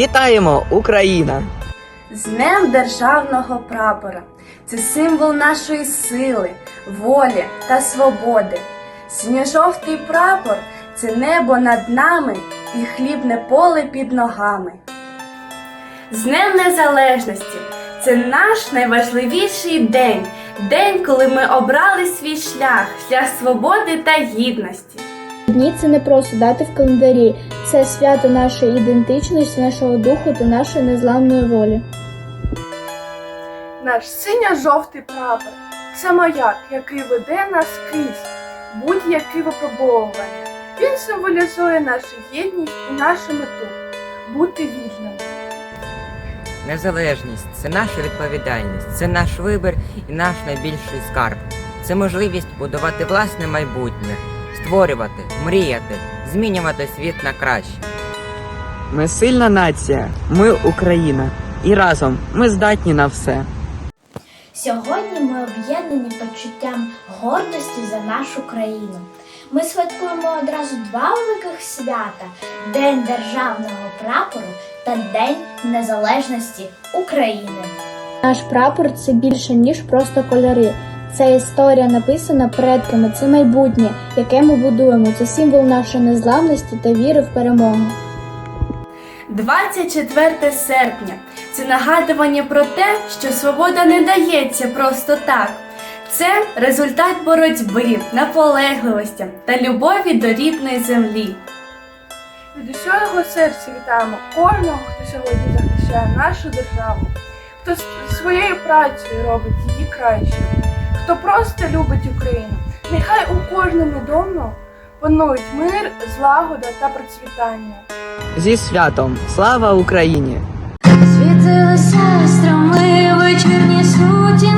Вітаємо, Україна! З Днем Державного прапора. Це символ нашої сили, волі та свободи. Синьо-жовтий прапор це небо над нами і хлібне поле під ногами. З Днем Незалежності це наш найважливіший день, день, коли ми обрали свій шлях, шлях свободи та гідності. Дні це не просто дати в календарі, це свято нашої ідентичності, нашого духу та нашої незламної волі. Наш синьо-жовтий прапор це маяк, який веде нас крізь будь-які випробовування. Він символізує нашу єдність і нашу мету бути вільними. Незалежність це наша відповідальність, це наш вибір і наш найбільший скарб. Це можливість будувати власне майбутнє, створювати, мріяти, змінювати світ на краще. Ми сильна нація, ми Україна. І разом ми здатні на все. Сьогодні ми об'єднані почуттям гордості за нашу країну. Ми святкуємо одразу два великих свята: День державного прапору та День Незалежності України. Наш прапор це більше, ніж просто кольори. Це історія написана предками, це майбутнє, яке ми будуємо. Це символ нашої незламності та віри в перемогу. 24 серпня це нагадування про те, що свобода не дається просто так. Це результат боротьби, наполегливості та любові до рідної землі. Від усього серця вітаємо кожного, хто сьогодні захищає нашу державу, хто своєю працею робить її кращою, хто просто любить Україну. Нехай у кожному дому панують мир, злагода та процвітання. Зі святом! Слава Україні! Світилися строми вечірні сутінки,